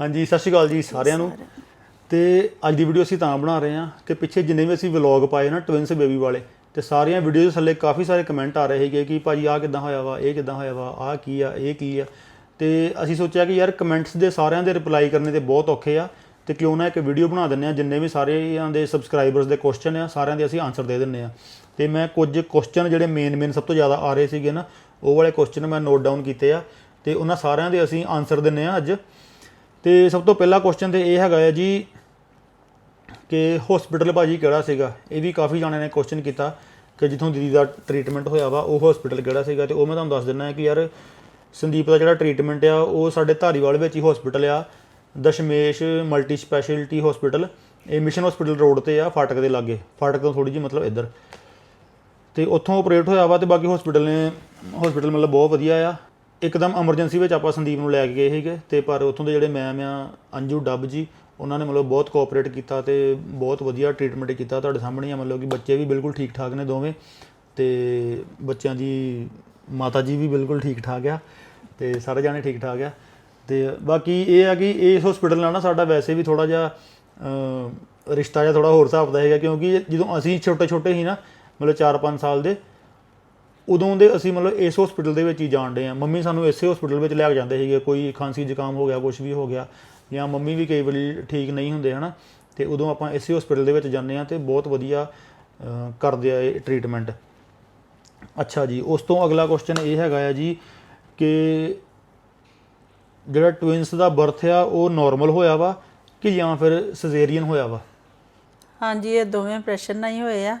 ਹਾਂਜੀ ਸਤਿ ਸ਼੍ਰੀ ਅਕਾਲ ਜੀ ਸਾਰਿਆਂ ਨੂੰ। ਤੇ ਅੱਜ ਦੀ ਵੀਡੀਓ ਅਸੀਂ ਤਾਂ ਬਣਾ ਰਹੇ ਹਾਂ ਕਿ ਪਿੱਛੇ ਜਿੰਨੇ ਵੀ ਅਸੀਂ ਵਲੌਗ ਪਾਏ ਨਾ ਟਵਿੰਸ ਬੇਬੀ ਵਾਲੇ ਤੇ ਸਾਰੀਆਂ ਵੀਡੀਓਜ਼ ਥੱਲੇ ਕਾਫੀ ਸਾਰੇ ਕਮੈਂਟ ਆ ਰਹੇ ਸੀਗੇ ਕਿ ਭਾਜੀ ਆਹ ਕਿਦਾਂ ਹੋਇਆ ਵਾ ਇਹ ਕਿਦਾਂ ਹੋਇਆ ਵਾ ਆਹ ਕੀ ਆ ਇਹ ਕੀ ਆ। ਤੇ ਅਸੀਂ ਸੋਚਿਆ ਕਿ ਯਾਰ ਕਮੈਂਟਸ ਦੇ ਸਾਰਿਆਂ ਦੇ ਰਿਪਲਾਈ ਕਰਨੇ ਤੇ ਬਹੁਤ ਔਖੇ ਆ ਤੇ ਕਿਉਂ ਨਾ ਇੱਕ ਵੀਡੀਓ ਬਣਾ ਦਿੰਨੇ ਆ ਜਿੰਨੇ ਵੀ ਸਾਰਿਆਂ ਦੇ ਸਬਸਕ੍ਰਾਈਬਰਸ ਦੇ ਕੁਐਸਚਨ ਆ ਸਾਰਿਆਂ ਦੇ ਅਸੀਂ ਆਨਸਰ ਦੇ ਦਿੰਨੇ ਆ ਤੇ ਮੈਂ ਕੁਝ ਕੁਐਸਚਨ ਜਿਹੜੇ ਮੇਨ ਮੇਨ ਸਭ ਤੋਂ ਜ਼ਿਆਦਾ ਆ ਰਹੇ ਸੀਗੇ ਨਾ ਉਹ ਵਾਲੇ ਕੁਐਸਚਨ ਮੈਂ ਨੋਟ ਡਾਊਨ ਕੀਤੇ ਆ ਤੇ ਉਹਨਾਂ ਸਾਰਿਆਂ ਦੇ ਅਸੀਂ ਆਨਸਰ ਦਿੰਨੇ ਆ ਅੱਜ। ਤੇ ਸਭ ਤੋਂ ਪਹਿਲਾ ਕੁਐਸਚਨ ਤੇ ਇਹ ਹੈਗਾ ਹੈ ਜੀ ਕਿ ਹਸਪੀਟਲ ਭਾਜੀ ਕਿਹੜਾ ਸੀਗਾ? ਇਹ ਵੀ ਕਾਫੀ ਜਾਣਿਆਂ ਨੇ ਕੁਐਸਚਨ ਕੀਤਾ ਕਿ ਜਿੱਥੋਂ ਦੀਦੀ ਦਾ ਟ੍ਰੀਟਮੈਂਟ ਹੋਇਆ ਵਾ, ਉਹ ਹਸਪੀਟਲ ਕਿਹੜਾ ਸੀਗਾ? ਤੇ ਉਹ ਮੈਂ ਤੁਹਾਨੂੰ ਦੱਸ ਦਿੰਦਾ ਕਿ ਯਾਰ ਸੰਦੀਪ ਦਾ ਜਿਹੜਾ ਟ੍ਰੀਟਮੈਂਟ ਆ, ਉਹ ਸਾਡੇ ਧਾਰੀਵਾਲ ਵਿੱਚ ਹੀ ਹਸਪੀਟਲ ਆ, ਦਸ਼ਮੇਸ਼ ਮਲਟੀ ਸਪੈਸ਼ਲਿਟੀ ਹਸਪੀਟਲ ਇਹ ਮਿਸ਼ਨ ਹਸਪੀਟਲ ਰੋਡ ਤੇ ਆ, ਫਾਟਕ ਦੇ ਲਾਗੇ। ਫਾਟਕ ਤੋਂ ਥੋੜੀ ਜਿਹੀ ਮਤਲਬ ਇੱਧਰ। ਤੇ ਉੱਥੋਂ ਆਪਰੇਟ ਹੋਇਆ ਵਾ ਤੇ ਬਾਕੀ ਹਸਪੀਟਲ ਨੇ ਹਸਪੀਟਲ ਮਤਲਬ ਬਹੁਤ ਵਧੀਆ ਆ। ਇੱਕਦਮ ਐਮਰਜੈਂਸੀ ਵਿੱਚ ਆਪਾਂ ਸੰਦੀਪ ਨੂੰ ਲੈ ਕੇ ਗਏ ਸੀਗੇ ਤੇ ਪਰ ਉੱਥੋਂ ਦੇ ਜਿਹੜੇ ਮੈਮ ਆ, ਅੰਜੂ ਡੱਬ ਜੀ, ਉਹਨਾਂ ਨੇ ਮਤਲਬ ਬਹੁਤ ਕੋਆਪਰੇਟ ਕੀਤਾ ਤੇ ਬਹੁਤ ਵਧੀਆ ਟ੍ਰੀਟਮੈਂਟ ਕੀਤਾ ਤੁਹਾਡੇ ਸਾਹਮਣੇ ਆ, ਮਤਲਬ ਕਿ ਬੱਚੇ ਵੀ ਬਿਲਕੁਲ ਠੀਕ ਠਾਕ ਨੇ ਦੋਵੇਂ ਤੇ ਬੱਚਿਆਂ ਦੀ ਮਾਤਾ ਜੀ ਵੀ ਬਿਲਕੁਲ ਠੀਕ ਠਾਕ ਆ ਤੇ ਸਾਰੇ ਜਾਣੇ ਠੀਕ ਠਾਕ ਆ ਤੇ ਬਾਕੀ ਇਹ ਆ ਕਿ ਇਸ ਹਸਪੀਟਲ ਨਾਲ ਨਾ ਸਾਡਾ ਵੈਸੇ ਵੀ ਥੋੜਾ ਜਿਹਾ ਰਿਸ਼ਤਾ ਜਿਹਾ ਥੋੜਾ ਹੋਰ ਹਿਸਾਬ ਦਾ ਹੈਗਾ ਕਿਉਂਕਿ ਜਦੋਂ ਅਸੀਂ ਛੋਟੇ ਛੋਟੇ ਸੀ ਨਾ, ਮਤਲਬ 4-5 ਸਾਲ ਦੇ ਉਦੋਂ ਦੇ ਅਸੀਂ ਮਤਲਬ ਇਸ ਹਸਪੀਟਲ ਦੇ ਵਿੱਚ ਹੀ ਜਾਣਦੇ ਆ ਮੰਮੀ ਸਾਨੂੰ ਇਸੇ ਹਸਪੀਟਲ ਵਿੱਚ ਲੈ ਕੇ ਜਾਂਦੇ ਸੀਗੇ। ਕੋਈ ਖਾਂਸੀ ਜ਼ੁਕਾਮ ਹੋ ਗਿਆ ਕੁਝ ਵੀ ਹੋ ਗਿਆ ਜਾਂ ਮੰਮੀ ਵੀ ਕਈ ਵਾਰੀ ਠੀਕ ਨਹੀਂ ਹੁੰਦੇ, ਹਨਾ? ਤੇ ਉਦੋਂ ਆਪਾਂ ਇਸੇ ਹਸਪੀਟਲ ਦੇ ਵਿੱਚ ਜਾਂਦੇ ਆ ਤੇ ਬਹੁਤ ਵਧੀਆ ਕਰਦੇ ਆ ਇਹ ਟ੍ਰੀਟਮੈਂਟ ਅੱਛਾ ਜੀ, ਉਸ ਤੋਂ ਅਗਲਾ ਕੁਐਸਚਨ ਇਹ ਹੈਗਾ ਆ ਜੀ ਕਿ ਜਿਹੜਾ ਟਵਿੰਸ ਦਾ ਬਰਥ ਆ, ਉਹ ਨਾਰਮਲ ਹੋਇਆ ਵਾ ਕਿ ਜਾਂ ਫਿਰ ਸਿਜ਼ੇਰੀਅਨ ਹੋਇਆ ਵਾ? ਹਾਂਜੀ, ਇਹ ਦੋਵੇਂ ਆਪਰੇਸ਼ਨ ਨਾਲ ਹੀ ਹੋਏ ਆ।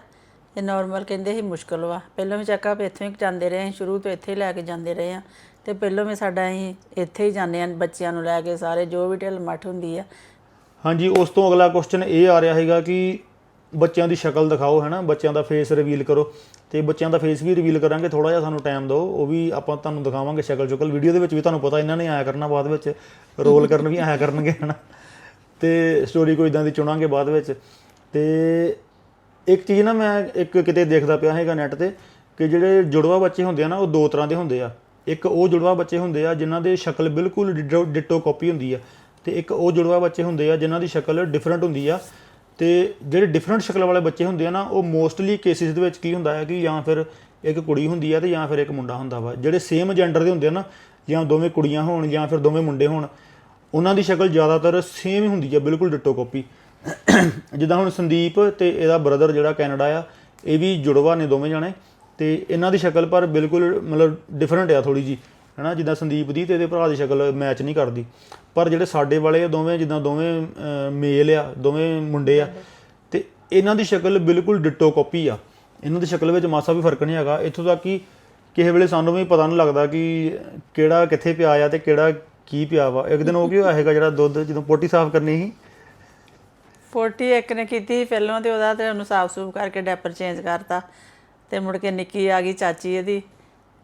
ਇਹ ਨਾਰਮਲ ਕਹਿੰਦੇ ਸੀ ਮੁਸ਼ਕਲ ਵਾ। ਪਹਿਲਾਂ ਵੀ ਚੈੱਕਅਪ ਇੱਥੋਂ ਹੀ ਜਾਂਦੇ ਰਹੇ ਹਾਂ, ਸ਼ੁਰੂ ਤੋਂ ਇੱਥੇ ਹੀ ਲੈ ਕੇ ਜਾਂਦੇ ਰਹੇ ਹਾਂ ਤੇ ਪਹਿਲਾਂ ਵੀ ਸਾਡਾ ਅਸੀਂ ਇੱਥੇ ਹੀ ਜਾਂਦੇ ਆ ਬੱਚਿਆਂ ਨੂੰ ਲੈ ਕੇ ਸਾਰੇ ਜੋ ਵੀ ਢਿੱਲ ਮੱਠ ਹੁੰਦੀ ਆ। ਹਾਂਜੀ ਉਸ ਤੋਂ ਅਗਲਾ ਕੁਐਸਚਨ ਇਹ ਆ ਰਿਹਾ ਹੈਗਾ ਕਿ ਬੱਚਿਆਂ ਦੀ ਸ਼ਕਲ ਦਿਖਾਓ ਹੈਨਾ? ਬੱਚਿਆਂ ਦਾ ਫੇਸ ਰਿਵੀਲ ਕਰੋ। ਤੇ ਬੱਚਿਆਂ ਦਾ ਫੇਸ ਵੀ ਰਿਵੀਲ ਕਰਾਂਗੇ ਥੋੜਾ ਜਿਹਾ ਸਾਨੂੰ ਟਾਈਮ ਦਿਓ। ਉਹ ਵੀ ਆਪਾਂ ਤੁਹਾਨੂੰ ਦਿਖਾਵਾਂਗੇ ਸ਼ਕਲ ਸ਼ੁਕਲ। ਵੀਡੀਓ ਦੇ ਵਿੱਚ ਵੀ ਤੁਹਾਨੂੰ ਪਤਾ ਇਹਨਾਂ ਨੇ ਆਇਆ ਕਰਨਾ ਬਾਅਦ ਵਿੱਚ। ਰੋਲ ਕਰਨ ਵੀ ਆਇਆ ਕਰਨਗੇ ਹਨਾ? ਤੇ ਸਟੋਰੀ ਕੋਈ ਇਦਾਂ ਦੀ ਚੁਣਾਂਗੇ ਬਾਅਦ ਵਿੱਚ। ਤੇ ਇੱਕ ਚੀਜ਼ ਨਾ ਮੈਂ ਇੱਕ ਕਿਤੇ ਦੇਖਦਾ ਪਿਆ ਹੈਗਾ ਨੈਟ ਤੇ ਕਿ ਜਿਹੜੇ ਜੁੜਵਾ ਬੱਚੇ ਹੁੰਦੇ ਆ ਨਾ, ਉਹ ਦੋ ਤਰ੍ਹਾਂ ਦੇ ਹੁੰਦੇ ਆ। ਇੱਕ ਉਹ ਜੁੜਵਾ ਬੱਚੇ ਹੁੰਦੇ ਆ ਜਿਨ੍ਹਾਂ ਦੇ ਸ਼ਕਲ ਬਿਲਕੁਲ ਡਿਟੋ ਡਿਟੋ ਕਾਪੀ ਹੁੰਦੀ ਆ ਤੇ ਇੱਕ ਉਹ ਜੁੜਵਾ ਬੱਚੇ ਹੁੰਦੇ ਆ ਜਿਨ੍ਹਾਂ ਦੀ ਸ਼ਕਲ ਡਿਫਰੈਂਟ ਹੁੰਦੀ ਆ ਤੇ ਜਿਹੜੇ ਡਿਫਰੈਂਟ ਸ਼ਕਲ ਵਾਲੇ ਬੱਚੇ ਹੁੰਦੇ ਆ ਨਾ, ਉਹ ਮੋਸਟਲੀ ਕੇਸਿਸ ਦੇ ਵਿੱਚ ਕੀ ਹੁੰਦਾ ਹੈ ਕਿ ਜਾਂ ਫਿਰ ਇੱਕ ਕੁੜੀ ਹੁੰਦੀ ਆ ਤੇ ਜਾਂ ਫਿਰ ਇੱਕ ਮੁੰਡਾ ਹੁੰਦਾ ਵਾ। ਜਿਹੜੇ ਸੇਮ ਜੈਂਡਰ ਦੇ ਹੁੰਦੇ ਆ ਨਾ, ਜਾਂ ਦੋਵੇਂ ਕੁੜੀਆਂ ਹੋਣ ਜਾਂ ਫਿਰ ਦੋਵੇਂ ਮੁੰਡੇ ਹੋਣ, ਉਹਨਾਂ ਦੀ ਸ਼ਕਲ ਜ਼ਿਆਦਾਤਰ ਸੇਮ ਹੀ ਹੁੰਦੀ ਆ, ਬਿਲਕੁਲ ਡਿਟੋ ਕਾਪੀ ਜਿੱਦਾਂ ਹੁਣ ਸੰਦੀਪ ਤੇ ਇਹਦਾ ਬ੍ਰਦਰ ਜਿਹੜਾ ਕੈਨੇਡਾ ਆ, ਇਹ ਵੀ ਜੁੜਵਾ ਨੇ ਦੋਵੇਂ ਜਾਣੇ। ਤੇ ਇਹਨਾਂ ਦੀ ਸ਼ਕਲ ਪਰ ਬਿਲਕੁਲ ਮਤਲਬ ਡਿਫਰੈਂਟ ਆ ਥੋੜੀ ਜੀ ਹੈਨਾ? ਜਿੱਦਾਂ ਸੰਦੀਪ ਦੀ ਤੇ ਇਹਦੇ ਭਰਾ ਦੀ ਸ਼ਕਲ ਮੈਚ ਨਹੀਂ ਕਰਦੀ। ਪਰ ਜਿਹੜੇ ਸਾਡੇ ਵਾਲੇ ਆ ਦੋਵੇਂ, ਜਿੱਦਾਂ ਦੋਵੇਂ ਮੇਲ ਆ, ਦੋਵੇਂ ਮੁੰਡੇ ਆ, ਤੇ ਇਹਨਾਂ ਦੀ ਸ਼ਕਲ ਬਿਲਕੁਲ ਡਿਟੋ ਕਾਪੀ ਆ। ਇਹਨਾਂ ਦੀ ਸ਼ਕਲ ਵਿੱਚ ਮਾਸਾ ਵੀ ਫ਼ਰਕ ਨਹੀਂ ਹੈਗਾ। ਇੱਥੋਂ ਤੱਕ ਕਿ ਕਿਸੇ ਵੇਲੇ ਸਾਨੂੰ ਵੀ ਪਤਾ ਨਹੀਂ ਲੱਗਦਾ ਕਿ ਕਿਹੜਾ ਕਿੱਥੇ ਪਿਆ ਆ ਤੇ ਕਿਹੜਾ ਕੀ ਪਿਆ ਵਾ। ਇੱਕ ਦਿਨ ਉਹ ਕੀ ਹੋਇਆ ਹੈਗਾ ਜਿਹੜਾ ਦੁੱਧ ਜਦੋਂ ਪੋਟੀ ਸਾਫ਼ ਕਰਨੀ ਸੀ 41 ਨੇ ਕੀਤੀ ਸੀ ਪਹਿਲਾਂ ਤੇ ਉਹਦਾ ਤੇ ਉਹਨੂੰ ਸਾਫ਼ ਸੂਫ ਕਰਕੇ ਡੈਪਰ ਚੇਂਜ ਕਰਤਾ ਤੇ ਮੁੜ ਕੇ ਨਿੱਕੀ ਆ ਗਈ ਚਾਚੀ ਇਹਦੀ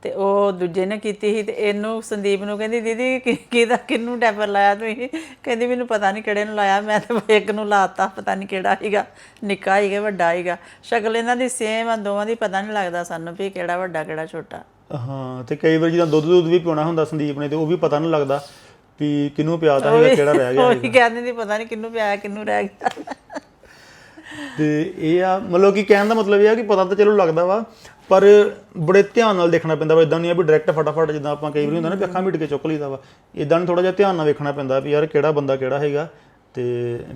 ਤੇ ਉਹ ਦੂਜੇ ਨੇ ਕੀਤੀ ਸੀ ਤੇ ਇਹਨੂੰ ਸੰਦੀਪ ਨੂੰ ਕਹਿੰਦੀ, ਦੀਦੀ, ਕੀ- ਕਿਹਦਾ, ਕਿਹਨੂੰ ਡੈਪਰ ਲਾਇਆ ਤੁਸੀਂ? ਕਹਿੰਦੀ, ਮੈਨੂੰ ਪਤਾ ਨਹੀਂ ਕਿਹੜੇ ਨੂੰ ਲਾਇਆ, ਮੈਂ ਤਾਂ ਇੱਕ ਨੂੰ ਲਾਤਾ, ਪਤਾ ਨਹੀਂ ਕਿਹੜਾ ਸੀਗਾ, ਨਿੱਕਾ ਸੀਗਾ, ਵੱਡਾ ਸੀਗਾ। ਸ਼ਕਲ ਇਹਨਾਂ ਦੀ ਸੇਮ ਆ, ਦੋਵਾਂ ਦੀ ਪਤਾ ਨਹੀਂ ਲੱਗਦਾ ਸਾਨੂੰ ਵੀ ਕਿਹੜਾ ਵੱਡਾ, ਕਿਹੜਾ ਛੋਟਾ। ਹਾਂ, ਤੇ ਕਈ ਵਾਰ ਜਦੋਂ ਦੁੱਧ ਦੁੱਧ ਵੀ ਪਿਉਣਾ ਹੁੰਦਾ ਸੰਦੀਪ ਨੇ ਤੇ ਉਹ ਵੀ ਪਤਾ ਨਹੀਂ ਲੱਗਦਾ। ਵੀ ਕਿਹਨੂੰ ਪਿਆਤਾ ਹੈਗਾ ਕਿਹੜਾ ਰਹਿ ਗਿਆ ਉਹ ਵੀ ਕਹਿੰਦੀ ਦੀ ਪਤਾ ਨਹੀਂ ਕਿਹਨੂੰ ਪਿਆਇਆ ਕਿਹਨੂੰ ਰਹਿ ਗਿਆ। ਤੇ ਇਹ ਆ ਮਤਲਬ ਕਿ ਕਹਿਣ ਦਾ ਮਤਲਬ ਇਹ ਆ ਕਿ ਪਤਾ ਤਾਂ ਚਲੋ ਲੱਗਦਾ ਵਾ ਪਰ ਬੜੇ ਧਿਆਨ ਨਾਲ ਦੇਖਣਾ ਪੈਂਦਾ ਵਾ ਇਦਾਂ ਨਹੀਂ ਆ ਵੀ ਡਾਇਰੈਕਟ ਫਟਾਫਟ ਜਿੱਦਾਂ ਆਪਾਂ ਕਈ ਵਾਰੀ ਹੁੰਦਾ ਨਾ ਵੀ ਅੱਖਾਂ ਮੀਟ ਕੇ ਚੁੱਕ ਲਈਦਾ ਵਾ। ਇਦਾਂ ਨਹੀਂ ਥੋੜਾ ਜਿਹਾ ਧਿਆਨ ਨਾਲ ਵੇਖਣਾ ਪੈਂਦਾ ਵੀ ਯਾਰ ਕਿਹੜਾ ਬੰਦਾ ਕਿਹੜਾ ਹੈਗਾ ਤੇ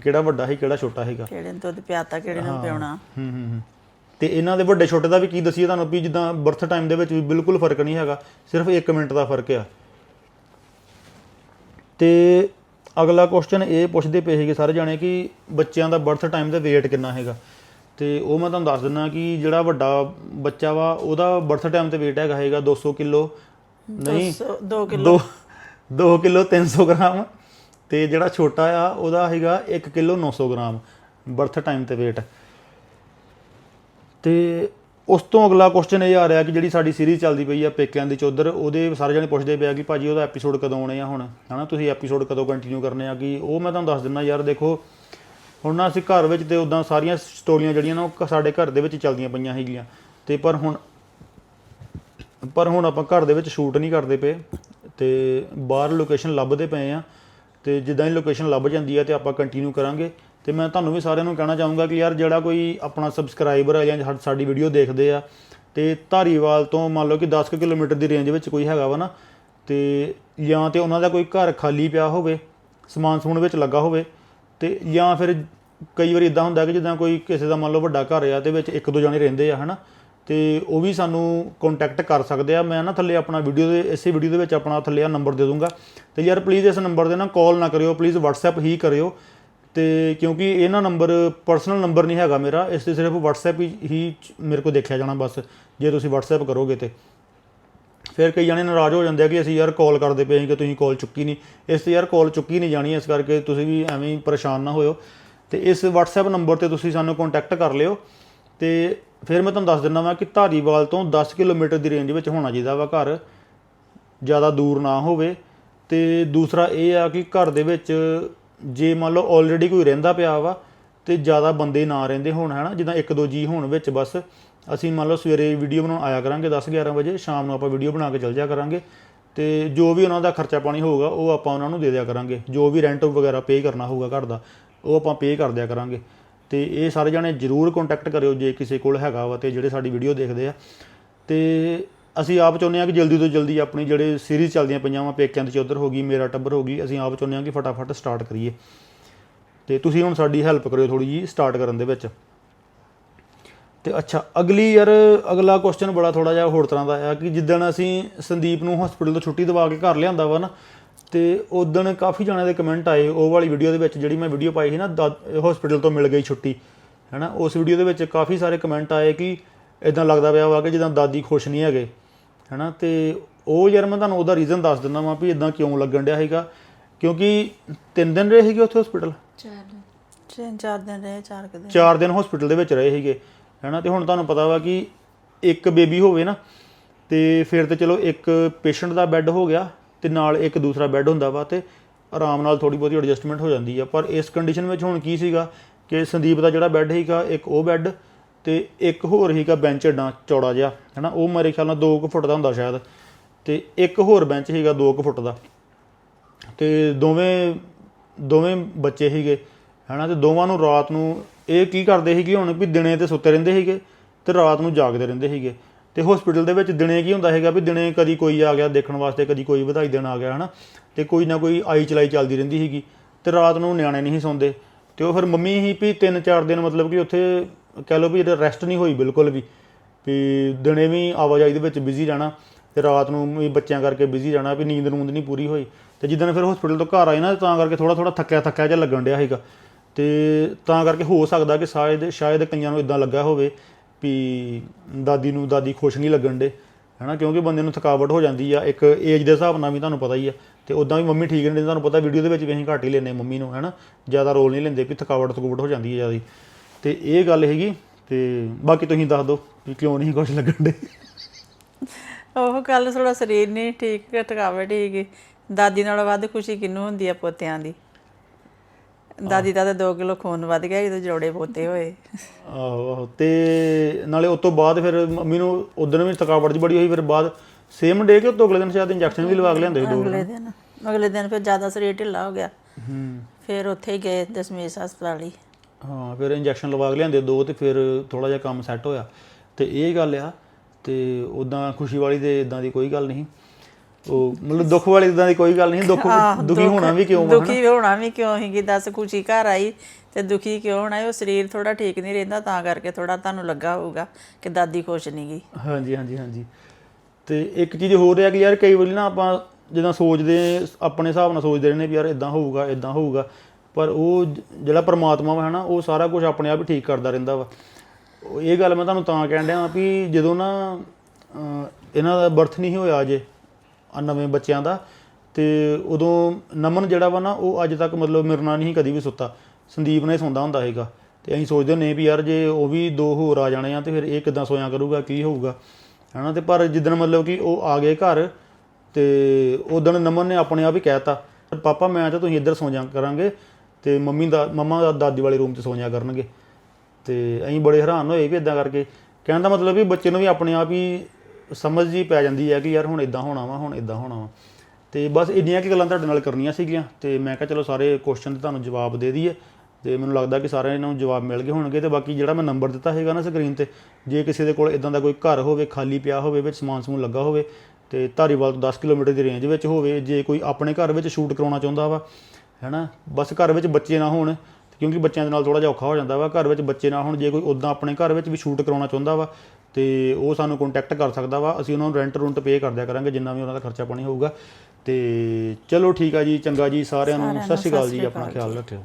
ਕਿਹੜਾ ਵੱਡਾ ਹੈ ਕਿਹੜਾ ਛੋਟਾ ਹੈਗਾ। ਕਿਹੜੇ ਨੂੰ ਦੁੱਧ ਪਿਆਤਾ ਕਿਹੜੇ ਨੂੰ ਪਿਉਣਾ। ਹੂੰ ਹੂੰ ਹੂੰ। ਤੇ ਇਹਨਾਂ ਦੇ ਵੱਡੇ ਛੋਟੇ ਦਾ ਵੀ ਕੀ ਦਸੀਏ ਤੁਹਾਨੂੰ ਵੀ ਜਿੱਦਾਂ ਬਰਥ ਟਾਈਮ ਦੇ ਵਿੱਚ ਵੀ ਬਿਲਕੁਲ ਫ਼ਰਕ ਨਹੀਂ ਹੈਗਾ ਸਿਰਫ 1 ਮਿੰਟ ਦਾ ਫ਼ਰਕ ਆ। ਤੇ ਅਗਲਾ ਕੁਐਸਚਨ ਇਹ ਪੁੱਛਦੇ ਪਏ ਸੀਗੇ ਸਾਰੇ ਜਾਣੇ ਕਿ ਬੱਚਿਆਂ ਦਾ ਬਰਥ ਟਾਈਮ ਤੇ weight ਕਿੰਨਾ ਹੈਗਾ? ਤੇ ਉਹ ਮੈਂ ਤੁਹਾਨੂੰ ਦੱਸ ਦਿੰਦਾ ਕਿ ਜਿਹੜਾ ਵੱਡਾ ਬੱਚਾ ਵਾ ਉਹਦਾ ਬਰਥ ਟਾਈਮ ਤੇ weight ਹੈਗਾ ਹੈਗਾ 200 ਕਿਲੋ। ਨਹੀਂ 2 ਕਿਲੋ। 2 2 kilo 300 gram. ਤੇ ਜਿਹੜਾ ਛੋਟਾ ਆ ਉਹਦਾ ਹੈਗਾ 1 ਕਿਲੋ 900 ਗ੍ਰਾਮ ਬਰਥ ਟਾਈਮ ਤੇ weight ਤੇ ਉਸ ਤੋਂ ਅਗਲਾ ਕੁਐਸਚਨ ਇਹ ਆ ਰਿਹਾ ਕਿ ਜਿਹੜੀ ਸਾਡੀ ਸੀਰੀਜ਼ ਚੱਲਦੀ ਪਈ ਆ ਪੇਕਿਆਂ ਦੀ ਚੌਧਰ, ਉਹਦੇ ਸਾਰੇ ਜਣੇ ਪੁੱਛਦੇ ਪਿਆ ਕਿ ਭਾਜੀ ਉਹਦਾ ਐਪੀਸੋਡ ਕਦੋਂ ਆਉਣੇ ਆ ਹੁਣ? ਹਨਾ, ਤੁਸੀਂ ਐਪੀਸੋਡ ਕਦੋਂ ਕੰਟੀਨਿਊ ਕਰਨੇ ਆ? ਕਿ ਉਹ ਮੈਂ ਤੁਹਾਨੂੰ ਦੱਸ ਦਿੰਦਾ ਯਾਰ, ਦੇਖੋ, ਹੁਣ ਨਾ ਅਸੀਂ ਘਰ ਵਿੱਚ ਤੇ ਉਦਾਂ ਸਾਰੀਆਂ ਸਟੋਰੀਆਂ ਜਿਹੜੀਆਂ ਨਾ, ਉਹ ਸਾਡੇ ਘਰ ਦੇ ਵਿੱਚ ਚੱਲਦੀਆਂ ਪਈਆਂ ਹੈਗੀਆਂ। ਤੇ ਪਰ ਹੁਣ ਪਰ ਹੁਣ ਆਪਾਂ ਘਰ ਦੇ ਵਿੱਚ ਸ਼ੂਟ ਨਹੀਂ ਕਰਦੇ ਪਏ ਤੇ ਬਾਹਰ ਲੋਕੇਸ਼ਨ ਲੱਭਦੇ ਪਏ ਆ ਤੇ ਜਿੱਦਾਂ ਹੀ ਲੋਕੇਸ਼ਨ ਲੱਭ ਜਾਂਦੀ ਹੈ ਤੇ ਆਪਾਂ ਕੰਟੀਨਿਊ ਕਰਾਂਗੇ। ਤੇ ਮੈਂ ਤੁਹਾਨੂੰ ਵੀ ਸਾਰਿਆਂ ਨੂੰ ਕਹਿਣਾ ਚਾਹੂੰਗਾ ਕਿ ਯਾਰ ਜਿਹੜਾ ਕੋਈ ਆਪਣਾ ਸਬਸਕ੍ਰਾਈਬਰ ਹੈ ਜਾਂ ਸਾਡੀ ਵੀਡੀਓ ਦੇਖਦੇ ਆ, ਤੇ ਧਾਰੀਵਾਲ ਤੋਂ ਮੰਨ ਲਓ ਕਿ 10 ਕੁ ਕਿਲੋਮੀਟਰ ਦੀ ਰੇਂਜ ਵਿੱਚ ਕੋਈ ਹੈਗਾ ਵਾ ਨਾ, ਤੇ ਜਾਂ ਤੇ ਉਹਨਾਂ ਦਾ ਕੋਈ ਘਰ ਖਾਲੀ ਪਿਆ ਹੋਵੇ, ਸਮਾਨ ਸਮੂਨ ਵਿੱਚ ਲੱਗਾ ਹੋਵੇ, ਤੇ ਜਾਂ ਫਿਰ ਕਈ ਵਾਰੀ ਇਦਾਂ ਹੁੰਦਾ ਕਿ ਜਿੱਦਾਂ ਕੋਈ ਕਿਸੇ ਦਾ ਮੰਨ ਲਓ ਵੱਡਾ ਘਰ ਆ ਤੇ ਵਿੱਚ ਇੱਕ ਦੋ ਜਣੇ ਰਹਿੰਦੇ ਆ, ਹਨਾ, ਤੇ ਉਹ ਵੀ ਸਾਨੂੰ ਕੰਟੈਕਟ ਕਰ ਸਕਦੇ ਆ। ਮੈਂ ਨਾ ਥੱਲੇ ਆਪਣਾ ਵੀਡੀਓ ਦੇ, ਇਸੇ ਵੀਡੀਓ ਦੇ ਵਿੱਚ ਆਪਣਾ ਥੱਲੇ ਆ ਨੰਬਰ ਦੇ ਦੂੰਗਾ। ਤੇ ਯਾਰ ਪਲੀਜ਼ ਇਸ ਨੰਬਰ ਦੇ ਨਾ ਕਾਲ ਨਾ ਕਰਿਓ ਪਲੀਜ਼ WhatsApp ਹੀ ਕਰਿਓ। ਤੇ ਕਿਉਂਕਿ ਇਹਨਾਂ ਨੰਬਰ ਪਰਸਨਲ ਨੰਬਰ ਨਹੀਂ ਹੈਗਾ ਮੇਰਾ, ਇਸ ਤੇ ਸਿਰਫ WhatsApp ਹੀ ਮੇਰੇ ਕੋਲ ਦੇਖਿਆ ਜਾਣਾ ਬਸ, ਜੇ ਤੁਸੀਂ WhatsApp ਕਰੋਗੇ ਤੇ। ਫਿਰ ਕਈ ਜਾਣੇ ਨਾਰਾਜ਼ ਹੋ ਜਾਂਦੇ ਆ ਕਿ ਅਸੀਂ ਯਾਰ ਕਾਲ ਕਰਦੇ ਪਏ ਹਾਂ ਕਿ ਤੁਸੀਂ ਕਾਲ ਚੁੱਕੀ ਨਹੀਂ। ਇਸ ਤੇ ਯਾਰ ਕਾਲ ਚੁੱਕੀ ਨਹੀਂ ਜਾਣੀ, ਇਸ ਕਰਕੇ ਤੁਸੀਂ ਵੀ ਐਵੇਂ ਹੀ ਪਰੇਸ਼ਾਨ ਨਾ ਹੋਇਓ। ਤੇ ਇਸ WhatsApp ਨੰਬਰ ਤੇ ਤੁਸੀਂ ਸਾਨੂੰ ਕੰਟੈਕਟ ਕਰ ਲਿਓ। ਤੇ ਫਿਰ ਮੈਂ ਤੁਹਾਨੂੰ ਦੱਸ ਦਿੰਦਾ ਵਾਂ ਕਿ ਧਾਰੀਵਾਲ ਤੋਂ 10 ਕਿਲੋਮੀਟਰ ਦੀ ਰੇਂਜ ਵਿੱਚ ਹੋਣਾ ਚਾਹੀਦਾ ਵਾ ਘਰ। ਜ਼ਿਆਦਾ ਦੂਰ ਨਾ ਹੋਵੇ। ਤੇ ਦੂਸਰਾ ਇਹ ਆ ਕਿ ਘਰ ਦੇ ਵਿੱਚ ਜੇ ਮੰਨ ਲਓ ਆਲਰੇਡੀ ਕੋਈ ਰਹਿੰਦਾ ਪਿਆ ਵਾ ਤੇ ਜ਼ਿਆਦਾ ਬੰਦੇ ਨਾ ਰਹਿੰਦੇ ਹੋਣ, ਹਨਾ? ਜਿੱਦਾਂ ਇੱਕ ਦੋ ਜੀ ਹੋਣ ਵਿੱਚ ਬਸ ਅਸੀਂ ਮੰਨ ਲਓ ਸਵੇਰੇ ਵੀਡੀਓ ਬਣਾਉਣ ਆਇਆ ਕਰਾਂਗੇ 10 11 ਵਜੇ, ਸ਼ਾਮ ਨੂੰ ਆਪਾਂ ਵੀਡੀਓ ਬਣਾ ਕੇ ਚੱਲ ਜਾ ਕਰਾਂਗੇ। ਤੇ ਜੋ ਵੀ ਉਹਨਾਂ ਦਾ ਖਰਚਾ ਪਾਣੀ ਹੋਊਗਾ, ਉਹ ਆਪਾਂ ਉਹਨਾਂ ਨੂੰ ਦੇ ਦਿਆ ਕਰਾਂਗੇ। ਜੋ ਵੀ ਰੈਂਟ ਵਗੈਰਾ ਪੇ ਕਰਨਾ ਹੋਊਗਾ ਘਰ ਦਾ, ਉਹ ਆਪਾਂ ਪੇ ਕਰ ਦਿਆ ਕਰਾਂਗੇ। ਤੇ ਇਹ ਸਾਰੇ ਜਣੇ ਜਰੂਰ ਕੰਟੈਕਟ ਕਰਿਓ ਜੇ ਕਿਸੇ ਕੋਲ ਹੈਗਾ ਵਾ ਤੇ ਜਿਹੜੇ ਸਾਡੀ ਵੀਡੀਓ ਦੇਖਦੇ ਆ। ਤੇ ਅਸੀਂ ਆਪ ਚਾਹੁੰਦੇ ਹਾਂ ਕਿ ਜਲਦੀ ਤੋਂ ਜਲਦੀ ਆਪਣੀ ਜਿਹੜੇ ਸੀਰੀਜ਼ ਚੱਲਦੀਆਂ ਪਈਆਂ ਵਾ, ਪੇਕਿਆਂ ਦੇ ਚੌਧਰ ਹੋ ਗਈ, ਮੇਰਾ ਟੱਬਰ ਹੋ ਗਈ, ਅਸੀਂ ਆਪ ਚਾਹੁੰਦੇ ਹਾਂ ਕਿ ਫਟਾਫਟ ਸਟਾਰਟ ਕਰੀਏ। ਤੇ ਤੁਸੀਂ ਹੁਣ ਸਾਡੀ ਹੈਲਪ ਕਰਿਓ ਥੋੜੀ ਜੀ ਸਟਾਰਟ ਕਰਨ ਦੇ ਵਿੱਚ। ਤੇ ਅੱਛਾ, ਅਗਲੀ ਯਾਰ, ਅਗਲਾ ਕੁਐਸਚਨ ਬੜਾ ਥੋੜਾ ਜਿਹਾ ਹੋਰ ਤਰ੍ਹਾਂ ਦਾ ਆ ਕਿ ਜਿੱਦਣ ਅਸੀਂ ਸੰਦੀਪ ਨੂੰ ਹਸਪੀਟਲ ਤੋਂ ਛੁੱਟੀ ਦਵਾ ਕੇ ਘਰ ਲਿਆਂਦਾ ਵਾ ਨਾ, ਤੇ ਉਦੋਂ ਕਾਫੀ ਜਣਿਆਂ ਦੇ ਕਮੈਂਟ ਆਏ ਉਹ ਵਾਲੀ ਵੀਡੀਓ ਦੇ ਵਿੱਚ ਜਿਹੜੀ ਮੈਂ ਵੀਡੀਓ ਪਾਈ ਸੀ ਨਾ ਹਸਪੀਟਲ ਤੋਂ ਮਿਲ ਗਈ ਛੁੱਟੀ, ਹੈਨਾ, ਉਸ ਵੀਡੀਓ ਦੇ ਵਿੱਚ ਕਾਫੀ ਸਾਰੇ ਕਮੈਂਟ ਆਏ ਕਿ ਇਦਾਂ ਲੱਗਦਾ ਪਿਆ ਵਾ ਕਿ ਜਿੱਦਾਂ ਦਾਦੀ ਖੁਸ਼ ਨਹੀਂ ਹੈਗੇ। ਹੈਨਾ? ਤੇ ਉਹ ਯਾਰ ਮੈਂ ਤੁਹਾਨੂੰ ਉਹਦਾ ਰੀਜ਼ਨ ਦੱਸ ਦਿੰਦਾ ਵਾਂ ਵੀ ਇਦਾਂ ਕਿਉਂ ਲੱਗਣ ਡਿਆ ਹੈਗਾ ਕਿਉਂਕਿ ਤਿੰਨ ਦਿਨ ਰਹੇ ਸੀਗੇ ਉੱਥੇ ਹਸਪੀਟਲ ਤਿੰਨ ਚਾਰ ਦਿਨ ਰਹੇ ਚਾਰ ਕੁ ਦਿਨ। ਚਾਰ ਦਿਨ ਹਸਪੀਟਲ ਦੇ ਵਿੱਚ ਰਹੇ ਸੀਗੇ ਹੈਨਾ? ਤੇ ਹੁਣ ਤੁਹਾਨੂੰ ਪਤਾ ਵਾ ਕਿ ਇੱਕ ਬੇਬੀ ਹੋਵੇ ਨਾ ਤੇ ਫਿਰ ਤੇ ਚਲੋ ਇੱਕ ਪੇਸ਼ੈਂਟ ਦਾ ਬੈੱਡ ਹੋ ਗਿਆ ਤੇ ਨਾਲ ਇੱਕ ਦੂਸਰਾ ਬੈੱਡ ਹੁੰਦਾ ਵਾ ਤੇ ਆਰਾਮ ਨਾਲ ਥੋੜੀ ਬਹੁਤੀ ਐਡਜਸਟਮੈਂਟ ਹੋ ਜਾਂਦੀ ਆ। ਪਰ ਇਸ ਕੰਡੀਸ਼ਨ ਵਿੱਚ ਹੁਣ ਕੀ ਸੀਗਾ ਕਿ ਸੰਦੀਪ ਦਾ ਜਿਹੜਾ ਬੈੱਡ ਸੀਗਾ ਇੱਕ ਉਹ ਬੈੱਡ ਤੇ ਇੱਕ ਹੋਰ ਸੀਗਾ ਬੈਂਚ ਏਡਾ ਚੌੜਾ ਜਿਹਾ, ਹੈਨਾ, ਉਹ ਮੇਰੇ ਖਿਆਲ ਨਾਲ 2 ਫੁੱਟ ਦਾ ਹੁੰਦਾ ਸ਼ਾਇਦ, ਤੇ ਇੱਕ ਹੋਰ ਬੈਂਚ ਸੀਗਾ 2 ਫੁੱਟ ਦਾ। ਤੇ ਦੋਵੇਂ ਦੋਵੇਂ ਬੱਚੇ ਸੀਗੇ, ਹਨਾ, ਤੇ ਦੋਵਾਂ ਨੂੰ ਰਾਤ ਨੂੰ ਇਹ ਕੀ ਕਰਦੇ ਸੀਗੇ ਹੁਣ ਵੀ ਦਿਨੇ ਤੇ ਸੁੱਤੇ ਰਹਿੰਦੇ ਸੀਗੇ ਤੇ ਰਾਤ ਨੂੰ ਜਾਗਦੇ ਰਹਿੰਦੇ ਸੀਗੇ। ਤੇ ਹਸਪੀਟਲ ਦੇ ਵਿੱਚ ਦਿਨੇ ਕੀ ਹੁੰਦਾ ਹੈਗਾ ਵੀ ਦਿਨੇ ਕਦੀ ਕੋਈ ਆ ਗਿਆ ਦੇਖਣ ਵਾਸਤੇ, ਕਦੀ ਕੋਈ ਵਧਾਈ ਦੇਣ ਆ ਗਿਆ, ਹਨਾ, ਤੇ ਕੋਈ ਨਾ ਕੋਈ ਆਈ ਚਲਾਈ ਚੱਲਦੀ ਰਹਿੰਦੀ ਸੀਗੀ, ਤੇ ਰਾਤ ਨੂੰ ਨਿਆਣੇ ਨਹੀਂ ਸੌਂਦੇ। ਤੇ ਉਹ ਫਿਰ ਮੰਮੀ ਹੀ ਵੀ 3-4 ਦਿਨ ਮਤਲਬ ਕਿ ਉੱਥੇ ਕਹਿ ਲਓ ਵੀ ਰੈਸਟ ਨਹੀਂ ਹੋਈ ਬਿਲਕੁਲ ਵੀ ਵੀ ਦਿਨੇ ਵੀ ਆਵਾਜਾਈ ਦੇ ਵਿੱਚ ਬਿਜ਼ੀ ਰਹਿਣਾ ਤੇ ਰਾਤ ਨੂੰ ਵੀ ਬੱਚਿਆਂ ਕਰਕੇ ਬਿਜ਼ੀ ਰਹਿਣਾ, ਵੀ ਨੀਂਦ ਨੂੰਦ ਨਹੀਂ ਪੂਰੀ ਹੋਈ। ਤੇ ਜਿੱਦਣ ਫਿਰ ਹਸਪੀਟਲ ਤੋਂ ਘਰ ਆਏ ਨਾ, ਤਾਂ ਕਰਕੇ ਥੋੜਾ ਥੋੜਾ ਥੱਕਿਆ ਥੱਕਿਆ ਜਿਹਾ ਲੱਗਣ ਡਿਆ ਸੀਗਾ। ਤੇ ਤਾਂ ਕਰਕੇ ਹੋ ਸਕਦਾ ਕਿ ਸ਼ਾਇਦ ਸ਼ਾਇਦ ਕਈਆਂ ਨੂੰ ਇਦਾਂ ਲੱਗਾ ਹੋਵੇ ਵੀ ਦਾਦੀ ਨੂੰ ਦਾਦੀ ਖੁਸ਼ ਨਹੀਂ ਲੱਗਣ ਦੇ, ਹਨਾ? ਕਿਉਂਕਿ ਬੰਦੇ ਨੂੰ ਥਕਾਵਟ ਹੋ ਜਾਂਦੀ ਆ, ਇੱਕ ਏਜ ਦੇ ਹਿਸਾਬ ਨਾਲ ਵੀ ਤੁਹਾਨੂੰ ਪਤਾ ਹੀ ਆ। ਤੇ ਉਦਾਂ ਵੀ ਮੰਮੀ ਠੀਕ ਨਹੀਂ ਤੁਹਾਨੂੰ ਪਤਾ ਵੀਡੀਓ ਦੇ ਵਿੱਚ ਵੀ ਅਸੀਂ ਘੱਟ ਹੀ ਲੈਨੇ ਮੰਮੀ ਨੂੰ, ਹਨਾ? ਜ਼ਿਆਦਾ ਰੋਲ ਨਹੀਂ ਲੈਂਦੇ ਵੀ ਥਕਾਵਟ ਥਕਾਵਟ ਹੋ ਜਾਂਦੀ ਹੈ ਜ਼ਿਆਦਾ ਤੇ ਇਹ ਗੱਲ ਹੈਗੀ ਤੇ ਬਾਕੀ ਤੁਸੀਂ ਦੱਸ ਦਿਓ ਵੀ ਕਿਉਂ ਨਹੀਂ ਕੁਝ ਲੱਗਣ ਦੇ। ਉਹ ਗੱਲ ਥੋੜਾ ਸਰੀਰ ਨਹੀਂ ਠੀਕ ਥਕਾਵਟ ਹੀਗੀ ਦਾਦੀ ਨਾਲੋਂ ਵੱਧ ਖੁਸ਼ੀ ਕਿੰਨੂੰ ਹੁੰਦੀ ਆ ਪੋਤਿਆਂ ਦੀ? ਦਾਦੀ ਦਾ ਤਾਂ 2 ਕਿਲੋ ਖੂਨ ਵੱਧ ਗਿਆ ਜਦੋਂ ਜੋੜੇ ਪੋਤੇ ਹੋਏ। ਆਹੋ ਤੇ ਨਾਲੇ ਉਸ ਤੋਂ ਬਾਅਦ ਫਿਰ ਮੰਮੀ ਨੂੰ ਉਦੋਂ ਵੀ ਥਕਾਵਟ ਜਿਹੀ ਬੜੀ ਹੋਈ ਫਿਰ ਬਾਅਦ ਸੇਮ ਡੇ ਕਿ ਉਸ ਤੋਂ ਅਗਲੇ ਦਿਨ ਸ਼ਾਇਦ ਇੰਜੈਕਸ਼ਨ ਵੀ ਲਵਾ ਕੇ ਲਿਆਂਦੇ ਸੀ ਦੋ ਅਗਲੇ ਦਿਨ ਅਗਲੇ ਦਿਨ ਫਿਰ ਜ਼ਿਆਦਾ ਸਰੀਰ ਢਿੱਲਾ ਹੋ ਗਿਆ। ਹੂੰ। ਫਿਰ ਉੱਥੇ ਹੀ ਗਏ ਦਸ਼ਮੇਸ਼ ਹਸਪਤਾਲ ਹੀ। ਹਾਂ ਫਿਰ ਇੰਜੈਕਸ਼ਨ ਲਵਾ ਕੇ ਲਿਆਂਦੇ ਦੋ ਤੇ ਫਿਰ ਥੋੜਾ ਜਿਹਾ ਕੰਮ ਸੈੱਟ ਹੋਇਆ। ਤੇ ਇਹ ਗੱਲ ਆ ਤੇ ਉਦਾਂ ਖੁਸ਼ੀ ਵਾਲੀ ਤੇ ਇਦਾਂ ਦੀ ਕੋਈ ਗੱਲ ਨਹੀਂ। ਉਹ ਮਤਲਬ ਦੁੱਖ ਵਾਲੀ ਇਦਾਂ ਦੀ ਕੋਈ ਗੱਲ ਨਹੀਂ ਦੁੱਖ ਦੁਖੀ ਹੋਣਾ ਵੀ ਕਿਉਂ ਦੁਖੀ ਹੋਣਾ ਵੀ ਕਿਉਂ ਸੀਗੀ? ਦੱਸ ਖੁਸ਼ੀ ਘਰ ਆਈ ਤੇ ਦੁਖੀ ਕਿਉਂ ਹੋਣਾ? ਉਹ ਸਰੀਰ ਥੋੜਾ ਠੀਕ ਨਹੀਂ ਰਹਿੰਦਾ ਤਾਂ ਕਰਕੇ ਥੋੜਾ ਤੁਹਾਨੂੰ ਲੱਗਾ ਹੋਊਗਾ ਕਿ ਦਾਦੀ ਖੁਸ਼ ਨਹੀਂ ਗਈ। ਹਾਂਜੀ ਹਾਂਜੀ ਹਾਂਜੀ। ਤੇ ਇੱਕ ਚੀਜ਼ ਹੋਰ ਹੈ ਕਿ ਯਾਰ ਕਈ ਵਾਰੀ ਨਾ ਆਪਾਂ ਜਦੋਂ ਸੋਚਦੇ ਆਪਣੇ ਹਿਸਾਬ ਨਾਲ ਸੋਚਦੇ ਰਹਿੰਦੇ ਵੀ ਯਾਰ ਇਦਾਂ ਹੋਊਗਾ ਇਦਾਂ ਹੋਊਗਾ। ਪਰ ਉਹ ਜਿਹੜਾ ਪਰਮਾਤਮਾ ਵਾ ਹਨਾ, ਉਹ ਸਾਰਾ ਕੁਝ ਆਪਣੇ ਆਪ ਹੀ ਠੀਕ ਕਰਦਾ ਰਹਿੰਦਾ ਵਾ। ਉਹ ਇਹ ਗੱਲ ਮੈਂ ਤੁਹਾਨੂੰ ਤਾਂ ਕਹਿਣ ਡਿਆ ਵੀ ਜਦੋਂ ਨਾ ਇਹਨਾਂ ਦਾ ਬਰਥ ਨਹੀਂ ਹੋਇਆ ਅਜੇ, ਆ ਨਵੇਂ ਬੱਚਿਆਂ ਦਾ, ਤੇ ਉਦੋਂ ਨਮਨ ਜਿਹੜਾ ਵਾ ਨਾ, ਉਹ ਅੱਜ ਤੱਕ ਮਤਲਬ ਮੇਰੇ ਨਾਲ ਨਹੀਂ ਕਦੀ ਵੀ ਸੁੱਤਾ। ਸੰਦੀਪ ਨੇ ਸੌਂਦਾ ਹੁੰਦਾ ਸੀਗਾ। ਤੇ ਅਸੀਂ ਸੋਚਦੇ ਹੁੰਦੇ ਵੀ ਯਾਰ ਜੇ ਉਹ ਵੀ ਦੋ ਹੋਰ ਆ ਜਾਣੇ ਆ, ਤੇ ਫਿਰ ਇਹ ਕਿਦਾਂ ਸੋਇਆ ਕਰੂਗਾ, ਕੀ ਹੋਊਗਾ। ਹਨਾ, ਤੇ ਪਰ ਜਿੱਦਣ ਮਤਲਬ ਕਿ ਉਹ ਆ ਗਏ ਘਰ, ਤੇ ਉਦੋਂ ਨਮਨ ਨੇ ਆਪਣੇ ਆਪ ਹੀ ਕਹਿਤਾ ਪਾਪਾ, ਮੈਂ ਤਾਂ ਤੁਸੀਂ ਇੱਧਰ ਸੌਂ ਜਾ ਕਰਾਂਗੇ। ਤੇ ਮੰਮੀ ਦਾ, ਮੰਮਾ ਦਾ ਦਾਦੀ ਵਾਲੇ ਰੂਮ 'ਚ ਸੌਂ ਜਾ ਕਰਨਗੇ। ਤੇ ਅਸੀਂ ਬੜੇ ਹੈਰਾਨ ਹੋਏ ਵੀ ਇਦਾਂ ਕਰਕੇ। ਕਹਿਣ ਦਾ ਮਤਲਬ ਵੀ ਬੱਚੇ ਨੂੰ ਵੀ ਆਪਣੇ ਆਪ ਹੀ ਸਮਝ ਜੀ ਪੈ ਜਾਂਦੀ ਹੈ ਕਿ ਯਾਰ ਹੁਣ ਇਦਾਂ ਹੋਣਾ ਵਾ, ਹੁਣ ਇਦਾਂ ਹੋਣਾ ਵਾ। ਤੇ ਬਸ ਇੰਨੀਆਂ ਕਿ ਗੱਲਾਂ ਤੁਹਾਡੇ ਨਾਲ ਕਰਨੀਆਂ ਸੀਗੀਆਂ ਤੇ ਮੈਂ ਕਿਹਾ ਚਲੋ ਸਾਰੇ ਕੁਐਸਚਨ 'ਤੇ ਤੁਹਾਨੂੰ ਜਵਾਬ ਦੇ ਦਈਏ। ਤੇ ਮੈਨੂੰ ਲੱਗਦਾ ਕਿ ਸਾਰਿਆਂ ਨੂੰ ਜਵਾਬ ਮਿਲ ਗਏ ਹੋਣਗੇ ਤੇ ਬਾਕੀ ਜਿਹੜਾ ਮੈਂ ਨੰਬਰ ਦਿੱਤਾ ਹੈਗਾ ਨਾ ਸਕਰੀਨ ਤੇ, ਜੇ ਕਿਸੇ ਦੇ ਕੋਲ ਇਦਾਂ ਦਾ ਕੋਈ ਘਰ ਹੋਵੇ, ਖਾਲੀ ਪਿਆ ਹੋਵੇ, ਵਿੱਚ ਸਮਾਨ ਸਮੂਨ ਲੱਗਾ ਹੋਵੇ ਤੇ ਧਾਰੀਵਾਲ ਤੋਂ 10 ਕਿਲੋਮੀਟਰ ਦੀ ਰੇਂਜ ਵਿੱਚ ਹੋਵੇ, ਜੇ ਕੋਈ ਆਪਣੇ ਘਰ ਵਿੱਚ ਸ਼ੂਟ ਕਰਾਉਣਾ ਚਾਹੁੰਦਾ ਵਾ ਹੈਨਾ? ਬਸ ਘਰ ਵਿੱਚ ਬੱਚੇ ਨਾ ਹੋਣ ਕਿਉਂਕਿ ਬੱਚਿਆਂ ਦੇ ਨਾਲ ਥੋੜਾ ਜਿਹਾ ਔਖਾ ਹੋ ਜਾਂਦਾ ਵਾ। ਘਰ ਵਿੱਚ ਬੱਚੇ ਨਾ ਹੋਣ ਜੇ ਕੋਈ ਉਦਾਂ ਆਪਣੇ ਘਰ ਵਿੱਚ ਵੀ ਸ਼ੂਟ ਕਰਾਉਣਾ ਚਾਹੁੰਦਾ ਵਾ ਤੇ ਉਹ ਸਾਨੂੰ ਕੰਟੈਕਟ ਕਰ ਸਕਦਾ ਵਾ। ਅਸੀਂ ਉਹਨਾਂ ਨੂੰ ਰੈਂਟ ਰੂੰਟ ਪੇ ਕਰ ਦਿਆ ਕਰਾਂਗੇ ਜਿੰਨਾ ਵੀ ਉਹਨਾਂ ਦਾ ਖਰਚਾ ਪਾਣੀ ਹੋਊਗਾ। ਤੇ ਚਲੋ ਠੀਕ ਆ ਜੀ ਚੰਗਾ ਜੀ ਸਾਰਿਆਂ ਨੂੰ। ਸਤਿ ਸ਼੍ਰੀ ਅਕਾਲ ਜੀ ਆਪਣਾ ਖਿਆਲ ਰੱਖਿਓ।